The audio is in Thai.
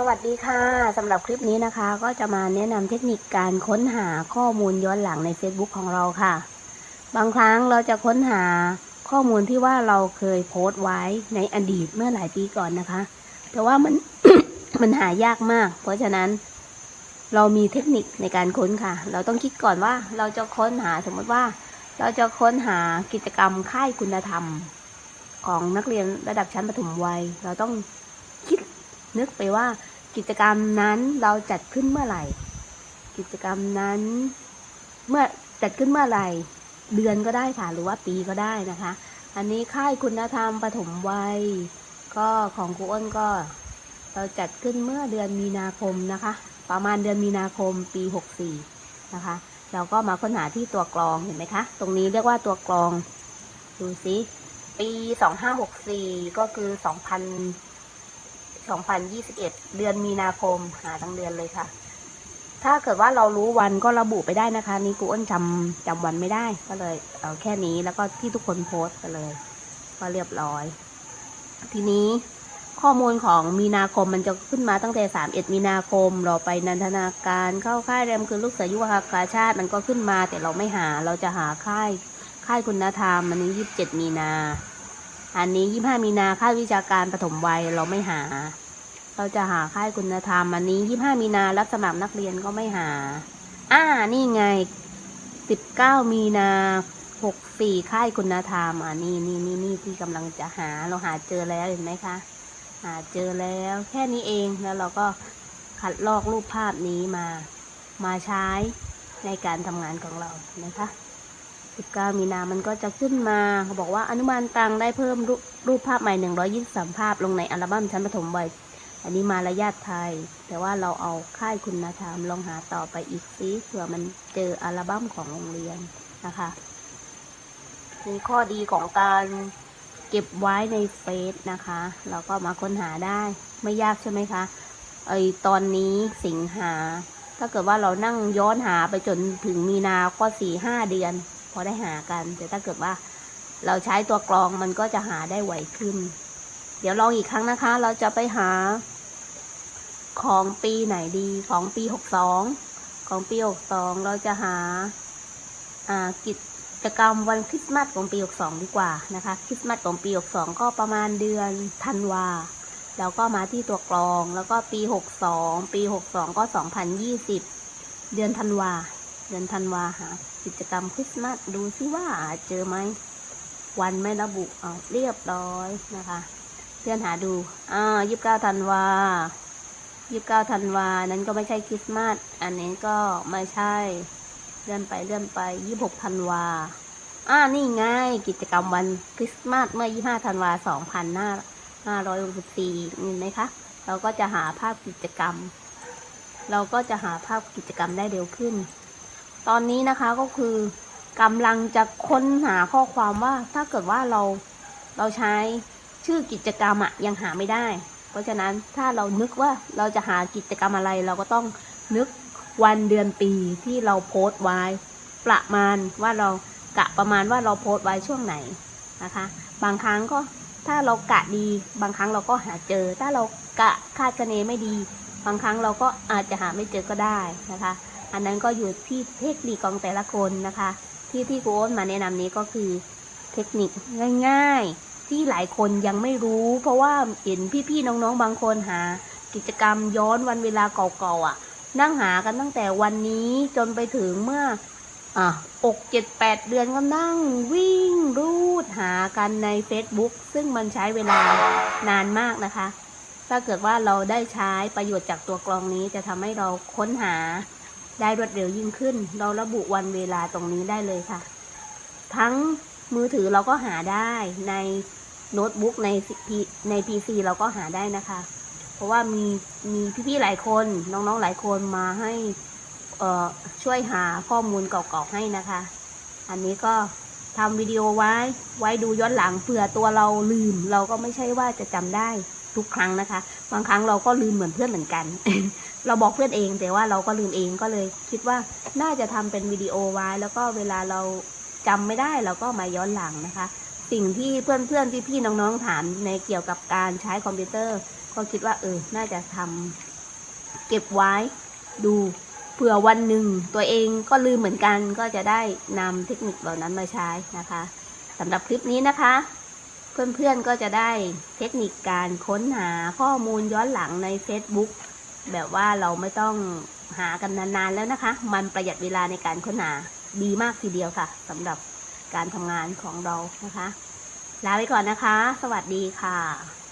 สวัสดีค่ะสำหรับคลิปนี้นะคะ ก็จะมาแนะนำเทคนิคการค้นหาข้อมูลย้อนหลังใน Facebook ของเราค่ะ บางครั้งเราจะค้นหาข้อมูลที่ว่าเราเคยโพสต์ไว้ในอดีตเมื่อหลายปีก่อนนะคะ แต่ว่ามัน มันหายากมาก เพราะฉะนั้น เรามีเทคนิคในการค้นค่ะ เราต้องคิดก่อนว่าเราจะค้นหาสมมติว่า เราจะค้นหากิจกรรมค่ายคุณธรรม ของนักเรียนระดับชั้นประถมวัย เราต้อง นึกไปว่ากิจกรรมนั้นเราจัดขึ้นเมื่อไหร่ กิจกรรมนั้นเมื่อจัดขึ้นเมื่อไหร่ เดือนก็ได้ค่ะ หรือว่าปีก็ได้นะคะ อันนี้ค่ายคุณธรรมประถมวัย ก็ของครูอ้นก็ เราจัดขึ้นเมื่อเดือนมีนาคมนะคะ ประมาณเดือนมีนาคมปี 64 นะคะ เราก็มาค้นหาที่ตัวกรองเห็นไหมคะ ตรงนี้เรียกว่าตัวกรอง ดูสิปี 2564 ก็คือ 2000 2021 เดือนมีนาคมหาทั้งเดือนเลยค่ะ ถ้าเกิดว่าเรารู้วันก็ระบุไปได้นะคะ นี่กูอ้นจำจำวันไม่ได้ก็เลย เอาแค่นี้แล้วก็ที่ทุกคนโพสต์ไปเลย ก็เรียบร้อย ทีนี้ข้อมูลของมีนาคมมันจะขึ้นมาตั้งแต่ 31 มีนาคม เราไปนันทนาการเข้าค่ายแรมคือลูกเสือยุวกาชาติมันก็ขึ้นมาแต่เราไม่หาเราจะหาค่ายค่ายคุณธรรมอันนี้ 27 มีนา อันนี้25มีนาค่ายวิชาการปฐมวัยเราไม่หา เราจะหาค่ายคุณธรรม อันนี้25มีนารับสมัครนักเรียนก็ไม่หา อ่า นี่ไง19มีนา64ค่ายคุณธรรม อ่านี่นี่นี่นี่ที่กำลังจะหาเราหาเจอแล้วเห็นไหมคะหาเจอแล้วแค่นี้เองแล้วเราก็คัดลอกรูปภาพนี้มา มาใช้ในการทำงานของเรานะคะ 19 มีนา มันก็จะขึ้นมา เขาบอกว่าอนุบาลตังได้เพิ่มรูปรูปภาพใหม่ 123 ภาพลงในอัลบั้มชั้นประถมวัยอันนี้มารยาไทย แต่ว่าเราเอาค่ายคุณธรรมลองหาต่อไปอีกซิเผื่อมันเจออัลบั้มของโรงเรียนนะคะมีข้อดีของการเก็บไว้ในเฟซนะคะ เราก็มาค้นหาได้ไม่ยากใช่ไหมคะไอตอนนี้สิงหา ถ้าเกิดว่าเรานั่งย้อนหาไปจนถึงมีนาก็สี่ห้าเดือน พอได้หากัน แต่ถ้าเกิดว่าเราใช้ตัวกรองมันก็จะหาได้ไวขึ้น เดี๋ยวลองอีกครั้งนะคะ เราจะไปหา ของปีไหนดีของปีหกสองของปีหกสองเราจะหาอ่ากิจกรรมวันคริสต์มาสของปีหกสองดีกว่านะคะคริสต์มาสของปีหกสองก็ประมาณเดือนธันวาแล้วก็มาที่ตัวกรองแล้วก็ปีหกสองปีหกสองก็สองพันยี่สิบเดือนธันวา เดือนธันวาหากิจกรรมคริสต์มาสดูซิว่าเจอไหม วันไม่ระบุเอาเรียบร้อยนะคะเพื่อนหาดูอ่ายี่สิบเก้าธันวายี่สิบเก้าธันวา นั้นก็ไม่ใช่คริสต์มาส อันนี้ก็ไม่ใช่ เลื่อนไปเลื่อนไปยี่สิบหกธันวา อ่า นี่ไงกิจกรรมวันคริสต์มาสเมื่อยี่ห้าธันวาสองพันห้าห้าร้อยหกสิบสี่เห็นไหมคะ เราก็จะหาภาพกิจกรรม เราก็จะหาภาพกิจกรรมได้เร็วขึ้น ตอนนี้นะคะก็คือกำลังจะค้นหาข้อความว่าถ้าเกิดว่าเราเราใช้ชื่อกิจกรรมอะยังหาไม่ได้ เพราะฉะนั้นถ้าเรานึกว่าเราจะหากิจกรรมอะไร เราก็ต้องนึกวันเดือนปีที่เราโพสต์ไว้ ประมาณว่าเรากะประมาณว่าเราโพสต์ไว้ช่วงไหนนะคะ บางครั้งก็ถ้าเรากะดี บางครั้งเราก็หาเจอ ถ้าเรากะคาดคะเนไม่ดี บางครั้งเราก็อาจจะหาไม่เจอก็ได้นะคะ อันนั้นก็อยู่ที่เทคนิคของแต่ละคนนะคะ ที่ที่ครูอ้นมาแนะนำนี้ก็คือเทคนิคง่าย ๆ ที่หลายคนยังไม่รู้ เพราะว่าเห็นพี่ๆน้องๆบางคนหา กิจกรรมย้อนวันเวลาเก่าๆอะ นั่งหากันตั้งแต่วันนี้จนไปถึงเมื่ออะอกเจ็ดแปดเดือนก็นั่งวิ่งรูดหากันใน Facebook ซึ่งมันใช้เวลานานมากนะคะ ถ้าเกิดว่าเราได้ใช้ประโยชน์จากตัวกรองนี้จะทำให้เราค้นหา ได้รวดเร็วยิ่งขึ้น เราระบุวันเวลาตรงนี้ได้เลยค่ะ ทั้งมือถือเราก็หาได้ในโน้ตบุ๊กในใน PC เราก็หาได้นะคะ เพราะว่ามีมีพี่ๆหลายคนน้องๆหลายคนมาให้เอ่อช่วยหาข้อมูลเก่าๆให้นะคะ อันนี้ก็ทำวิดีโอไว้ไว้ดูย้อนหลังเผื่อตัวเราลืม เราก็ไม่ใช่ว่าจะจำได้ ทุกครั้งนะคะ บางครั้งเราก็ลืมเหมือนเพื่อนเหมือนกัน เราบอกเพื่อนเอง แต่ว่าเราก็ลืมเองก็เลย คิดว่าน่าจะทำเป็นวิดีโอไว้ แล้วก็เวลาเราจำไม่ได้เราก็มาย้อนหลังนะคะ สิ่งที่เพื่อนๆพี่ๆน้องๆถามในเกี่ยวกับการใช้คอมพิวเตอร์ ก็คิดว่าเออ น่าจะทำเก็บไว้ดูเผื่อวันหนึ่งตัวเองก็ลืมเหมือนกันก็จะได้นำเทคนิคเหล่านั้นมาใช้นะคะสำหรับคลิปนี้นะคะ เพื่อนๆก็จะได้เทคนิคการค้นหาข้อมูลย้อนหลังใน Facebook แบบว่าเราไม่ต้องหากันนานๆแล้วนะคะ มันประหยัดเวลาในการค้นหาดีมากทีเดียวค่ะสำหรับการทำงานของเรานะคะ ลาไปก่อนนะคะ สวัสดีค่ะ